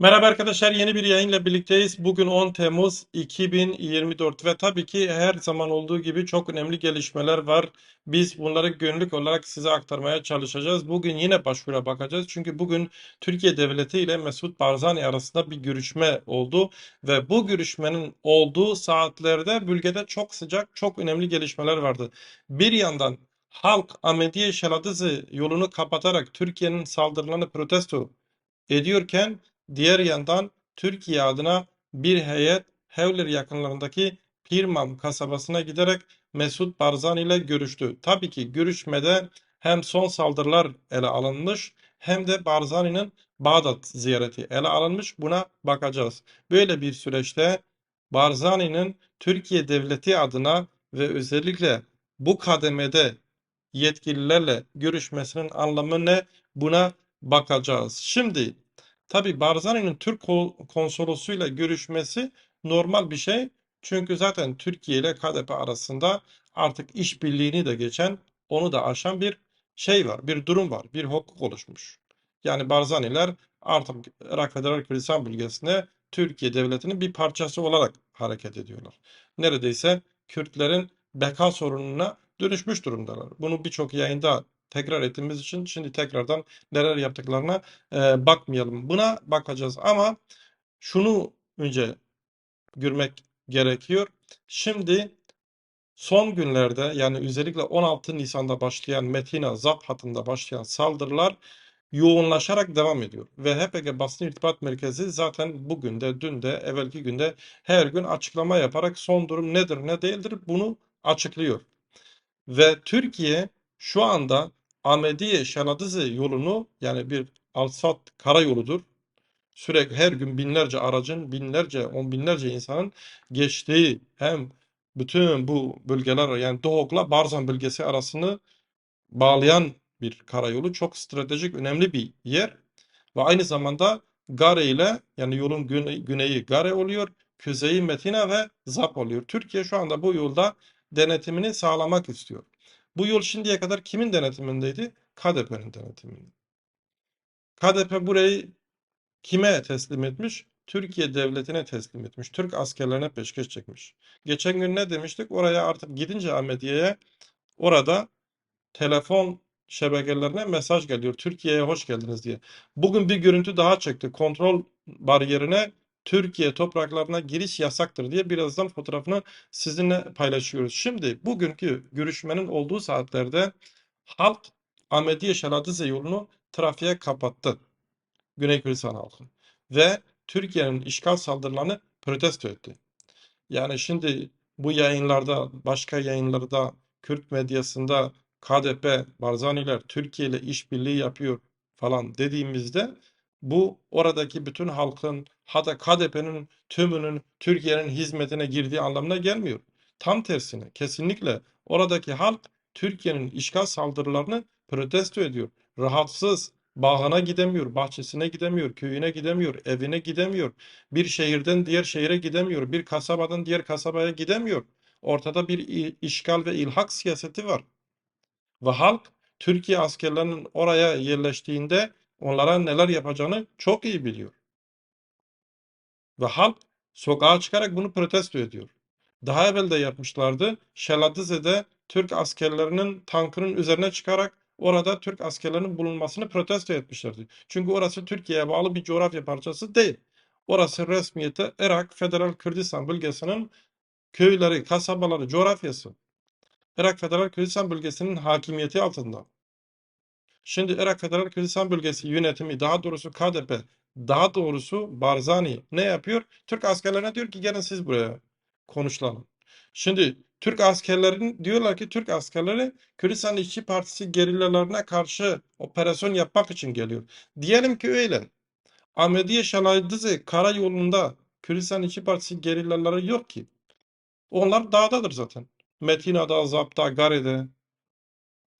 Merhaba arkadaşlar, yeni bir yayınla birlikteyiz. Bugün 10 Temmuz 2024 ve tabii ki her zaman olduğu gibi çok önemli gelişmeler var. Biz bunları günlük olarak size aktarmaya çalışacağız. Bugün yine başvura bakacağız. Çünkü bugün Türkiye Devleti ile Mesut Barzani arasında bir görüşme oldu ve bu görüşmenin olduğu saatlerde bölgede çok sıcak, çok önemli gelişmeler vardı. Bir yandan halk Ahmediye Şeladızı yolunu kapatarak Türkiye'nin saldırılarını protesto ediyorken diğer yandan Türkiye adına bir heyet Hevler yakınlarındaki Pirmam kasabasına giderek Mesut Barzani ile görüştü. Tabii ki görüşmede hem son saldırılar ele alınmış hem de Barzani'nin Bağdat ziyareti ele alınmış. Buna bakacağız. Böyle bir süreçte Barzani'nin Türkiye devleti adına ve özellikle bu kademede yetkililerle görüşmesinin anlamı ne? Buna bakacağız. Şimdi tabii Barzani'nin Türk konsolosuyla görüşmesi normal bir şey. Çünkü zaten Türkiye ile KDP arasında artık işbirliğini de geçen, onu da aşan bir şey var, bir durum var, bir hukuk oluşmuş. Yani Barzaniler artık Irak Federal Kürdistan bölgesinde Türkiye devletinin bir parçası olarak hareket ediyorlar. Neredeyse Kürtlerin beka sorununa dönüşmüş durumdalar. Bunu birçok yayında tekrar ettiğimiz için şimdi tekrardan neler yaptıklarına e, bakmayalım. Buna bakacağız ama şunu önce görmek gerekiyor. Şimdi son günlerde yani özellikle 16 Nisan'da başlayan Metina ZAP hattında başlayan saldırılar yoğunlaşarak devam ediyor. Ve HPG Basın İrtibat Merkezi zaten bugün de, dün de, evvelki günde her gün açıklama yaparak son durum nedir, ne değildir bunu açıklıyor. Ve Türkiye şu anda Ahmediye Şanadızı yolunu yani bir alsat karayoludur. Sürekli her gün binlerce aracın, binlerce, on binlerce insanın geçtiği hem bütün bu bölgeler yani Doğuk'la Barzan bölgesi arasını bağlayan bir karayolu. Çok stratejik, önemli bir yer. Ve aynı zamanda Gare ile yani yolun güne, güneyi Gare oluyor, kuzeyi Metina ve Zap oluyor. Türkiye şu anda bu yolda denetimini sağlamak istiyor. Bu yol şimdiye kadar kimin denetimindeydi? KDP'nin denetiminde. KDP burayı kime teslim etmiş? Türkiye devletine teslim etmiş. Türk askerlerine peşkeş çekmiş. Geçen gün ne demiştik? Oraya artık gidince Ahmediye'ye orada telefon şebekelerine mesaj geliyor. Türkiye'ye hoş geldiniz diye. Bugün bir görüntü daha çekti. Kontrol bariyerine Türkiye topraklarına giriş yasaktır diye birazdan fotoğrafını sizinle paylaşıyoruz. Şimdi bugünkü görüşmenin olduğu saatlerde halk Ahmediye Şeladize yolunu trafiğe kapattı. Güney Kürdistan halkı. Ve Türkiye'nin işgal saldırılarını protesto etti. Yani şimdi bu yayınlarda, başka yayınlarda, Kürt medyasında KDP, Barzaniler Türkiye ile işbirliği yapıyor falan dediğimizde bu oradaki bütün halkın hatta KDP'nin tümünün Türkiye'nin hizmetine girdiği anlamına gelmiyor. Tam tersine kesinlikle oradaki halk Türkiye'nin işgal saldırılarını protesto ediyor. Rahatsız, bağına gidemiyor, bahçesine gidemiyor, köyüne gidemiyor, evine gidemiyor. Bir şehirden diğer şehire gidemiyor, bir kasabadan diğer kasabaya gidemiyor. Ortada bir işgal ve ilhak siyaseti var. Ve halk Türkiye askerlerinin oraya yerleştiğinde onlara neler yapacağını çok iyi biliyor. Ve halk sokağa çıkarak bunu protesto ediyor. Daha evvel de yapmışlardı. Şeladize'de Türk askerlerinin tankının üzerine çıkarak orada Türk askerlerinin bulunmasını protesto etmişlerdi. Çünkü orası Türkiye'ye bağlı bir coğrafya parçası değil. Orası resmiyete Irak Federal Kürdistan bölgesinin köyleri, kasabaları, coğrafyası. Irak Federal Kürdistan bölgesinin hakimiyeti altında. Şimdi Irak Federal Kürdistan bölgesi yönetimi daha doğrusu KDP daha doğrusu Barzani ne yapıyor? Türk askerlerine diyor ki gelin siz buraya konuşalım. Şimdi Türk askerlerin diyorlar ki Türk askerleri Kürdistan İşçi Partisi gerillalarına karşı operasyon yapmak için geliyor. Diyelim ki öyle. Ahmediye Şalaydıze karayolunda Kürdistan İşçi Partisi gerillaları yok ki. Onlar dağdadır zaten. Metina'da, Zap'ta, Gare'de.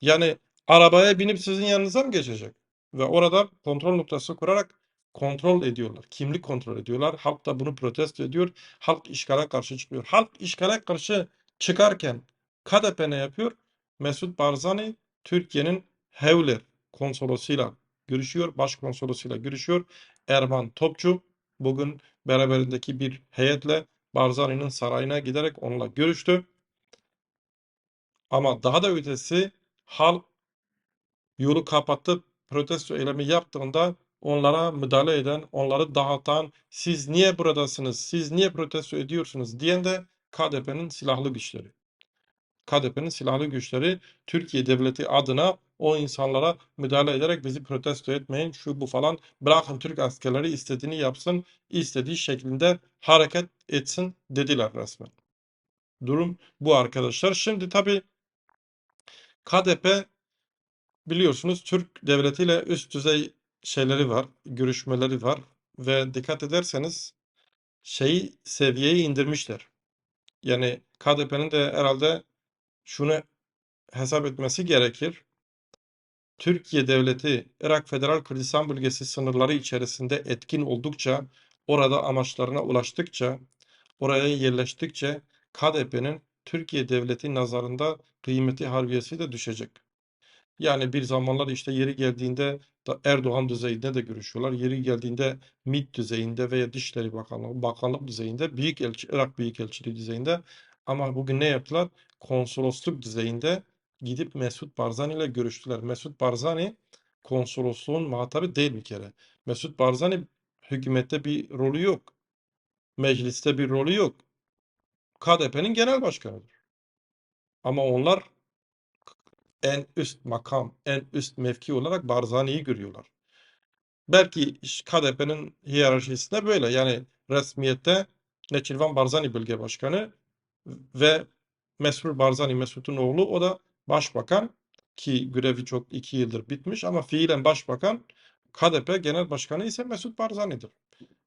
Yani arabaya binip sizin yanınıza mı geçecek? Ve orada kontrol noktası kurarak kontrol ediyorlar. Kimlik kontrol ediyorlar. Halk da bunu protesto ediyor. Halk işgale karşı çıkıyor. Halk işgale karşı çıkarken KDP ne yapıyor? Mesut Barzani Türkiye'nin Hevler konsolosuyla görüşüyor. Başkonsolosuyla görüşüyor. Erman Topçu bugün beraberindeki bir heyetle Barzani'nin sarayına giderek onunla görüştü. Ama daha da ötesi halk yolu kapatıp protesto eylemi yaptığında onlara müdahale eden, onları dağıtan, siz niye buradasınız, siz niye protesto ediyorsunuz diyen de KDP'nin silahlı güçleri. KDP'nin silahlı güçleri Türkiye devleti adına o insanlara müdahale ederek bizi protesto etmeyin, şu bu falan, bırakın Türk askerleri istediğini yapsın, istediği şeklinde hareket etsin dediler resmen. Durum bu arkadaşlar. Şimdi tabii KDP biliyorsunuz Türk devletiyle üst düzey şeyleri var, görüşmeleri var ve dikkat ederseniz şeyi seviyeyi indirmişler. Yani KDP'nin de herhalde şunu hesap etmesi gerekir. Türkiye devleti Irak Federal Kürdistan Bölgesi sınırları içerisinde etkin oldukça, orada amaçlarına ulaştıkça, oraya yerleştikçe KDP'nin Türkiye devleti nazarında kıymeti harbiyesi de düşecek. Yani bir zamanlar işte yeri geldiğinde Erdoğan düzeyinde de görüşüyorlar. Yeri geldiğinde MİT düzeyinde veya Dışişleri Bakanlığı, Bakanlık düzeyinde, Büyükelçi, Irak Büyükelçiliği düzeyinde. Ama bugün ne yaptılar? Konsolosluk düzeyinde gidip Mesut Barzani ile görüştüler. Mesut Barzani konsolosluğun muhatabı değil bir kere. Mesut Barzani hükümette bir rolü yok. Mecliste bir rolü yok. KDP'nin genel başkanıdır. Ama onlar en üst makam, en üst mevki olarak Barzani'yi görüyorlar. Belki KDP'nin hiyerarşisinde böyle. Yani resmiyette Neçirvan Barzani bölge başkanı ve Mesrur Barzani Mesut'un oğlu o da başbakan ki görevi çok iki yıldır bitmiş ama fiilen başbakan KDP genel başkanı ise Mesut Barzani'dir.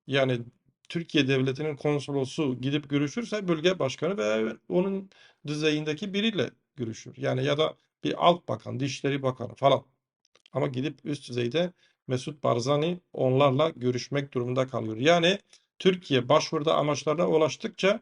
Yani Türkiye Devleti'nin konsolosu gidip görüşürse bölge başkanı ve onun düzeyindeki biriyle görüşür. Yani ya da bir alt bakan, Dışişleri Bakanı falan. Ama gidip üst düzeyde Mesut Barzani onlarla görüşmek durumunda kalıyor. Yani Türkiye başvuruda amaçlarına ulaştıkça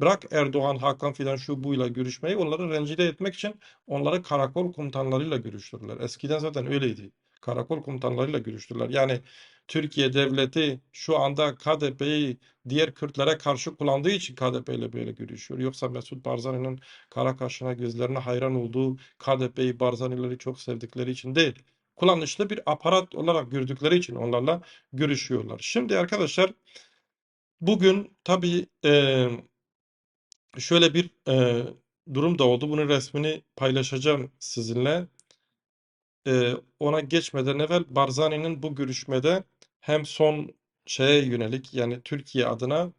bırak Erdoğan, Hakan filan şu buyla görüşmeyi onları rencide etmek için onları karakol komutanlarıyla görüştürdüler. Eskiden zaten öyleydi. Karakol komutanlarıyla görüştürdüler. Yani Türkiye devleti şu anda KDP'yi diğer Kürtlere karşı kullandığı için KDP ile böyle görüşüyor. Yoksa Mesut Barzani'nin kara kaşına gözlerine hayran olduğu KDP'yi Barzani'leri çok sevdikleri için değil. Kullanışlı bir aparat olarak gördükleri için onlarla görüşüyorlar. Şimdi arkadaşlar bugün tabii şöyle bir durum da oldu. Bunun resmini paylaşacağım sizinle. Ona geçmeden evvel Barzani'nin bu görüşmede hem son şeye yönelik yani Türkiye adına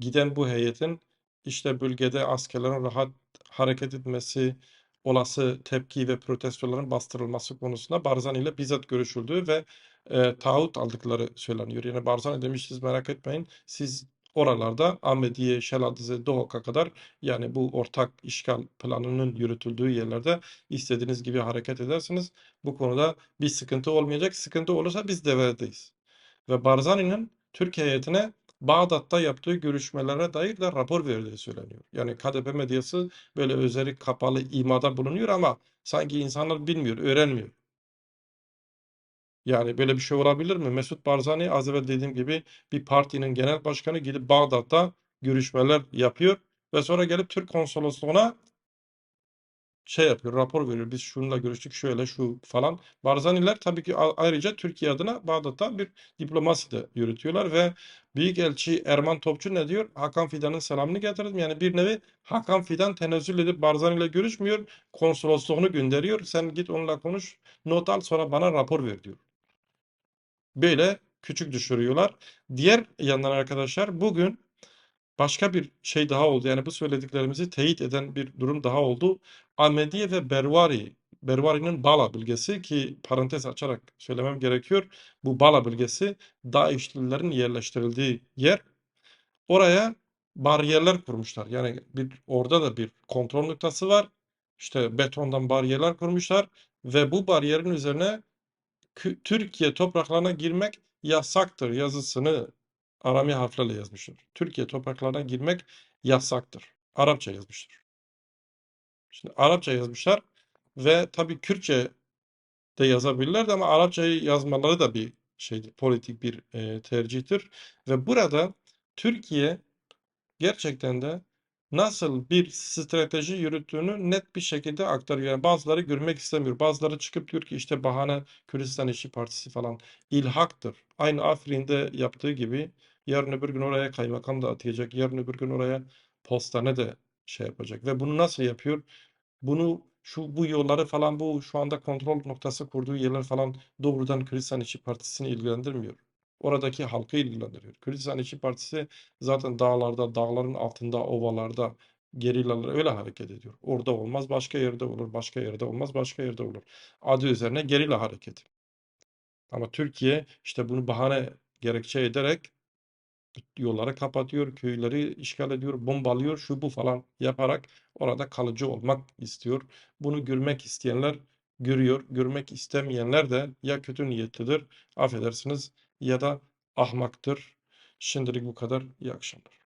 giden bu heyetin işte bölgede askerlerin rahat hareket etmesi, olası tepki ve protestoların bastırılması konusunda Barzani ile bizzat görüşüldüğü ve e, taahhüt aldıkları söyleniyor. Yani Barzani demiş siz merak etmeyin siz oralarda Ahmediye, Şeladize, Doğuk'a kadar yani bu ortak işgal planının yürütüldüğü yerlerde istediğiniz gibi hareket edersiniz. Bu konuda bir sıkıntı olmayacak. Sıkıntı olursa biz devredeyiz. Ve Barzani'nin Türk heyetine Bağdat'ta yaptığı görüşmelere dair de rapor verdiği söyleniyor. Yani KDP medyası böyle özeri kapalı imada bulunuyor ama sanki insanlar bilmiyor, öğrenmiyor. Yani böyle bir şey olabilir mi? Mesut Barzani az evvel dediğim gibi bir partinin genel başkanı gidip Bağdat'ta görüşmeler yapıyor ve sonra gelip Türk konsolosluğuna şey yapıyor, rapor veriyor. Biz şununla görüştük, şöyle şu falan. Barzaniler tabii ki ayrıca Türkiye adına Bağdat'ta bir diplomasi de yürütüyorlar ve Büyükelçi Erman Topçu ne diyor? Hakan Fidan'ın selamını getirdim. Yani bir nevi Hakan Fidan tenezzül edip Barzani ile görüşmüyor. Konsolosluğunu gönderiyor. Sen git onunla konuş, not al sonra bana rapor ver diyor. Böyle küçük düşürüyorlar. Diğer yandan arkadaşlar bugün başka bir şey daha oldu. Yani bu söylediklerimizi teyit eden bir durum daha oldu. Ahmediye ve Bervari, Bervari'nin Bala bölgesi ki parantez açarak söylemem gerekiyor. Bu Bala bölgesi DAEŞ'lilerin yerleştirildiği yer. Oraya bariyerler kurmuşlar. Yani bir orada da bir kontrol noktası var. İşte betondan bariyerler kurmuşlar ve bu bariyerin üzerine Türkiye topraklarına girmek yasaktır yazısını Arami harflerle yazmışlar. Türkiye topraklarına girmek yasaktır. Arapça yazmışlar. Şimdi Arapça yazmışlar ve tabii Kürtçe de yazabilirlerdi ama Arapçayı yazmaları da bir şeydir, politik bir e, tercihtir. Ve burada Türkiye gerçekten de nasıl bir strateji yürüttüğünü net bir şekilde aktarıyor. Yani bazıları görmek istemiyor. Bazıları çıkıp diyor ki işte bahane Kürdistan İşçi Partisi falan ilhaktır. Aynı Afrin'de yaptığı gibi yarın öbür gün oraya kaymakam da atayacak. Yarın öbür gün oraya postane de şey yapacak. Ve bunu nasıl yapıyor? Bunu şu bu yolları falan bu şu anda kontrol noktası kurduğu yerler falan doğrudan Kürdistan İşçi Partisi'ni ilgilendirmiyor. Oradaki halkı ilgilendiriyor. Kürdistan İşçi Partisi zaten dağlarda, dağların altında, ovalarda gerillalar öyle hareket ediyor. Orada olmaz, başka yerde olur, başka yerde olmaz, başka yerde olur. Adı üzerine gerilla hareketi. Ama Türkiye işte bunu bahane gerekçe ederek yolları kapatıyor, köyleri işgal ediyor, bombalıyor, şu bu falan yaparak orada kalıcı olmak istiyor. Bunu görmek isteyenler görüyor, görmek istemeyenler de ya kötü niyetlidir, affedersiniz ya da ahmaktır. Şimdilik bu kadar. İyi akşamlar.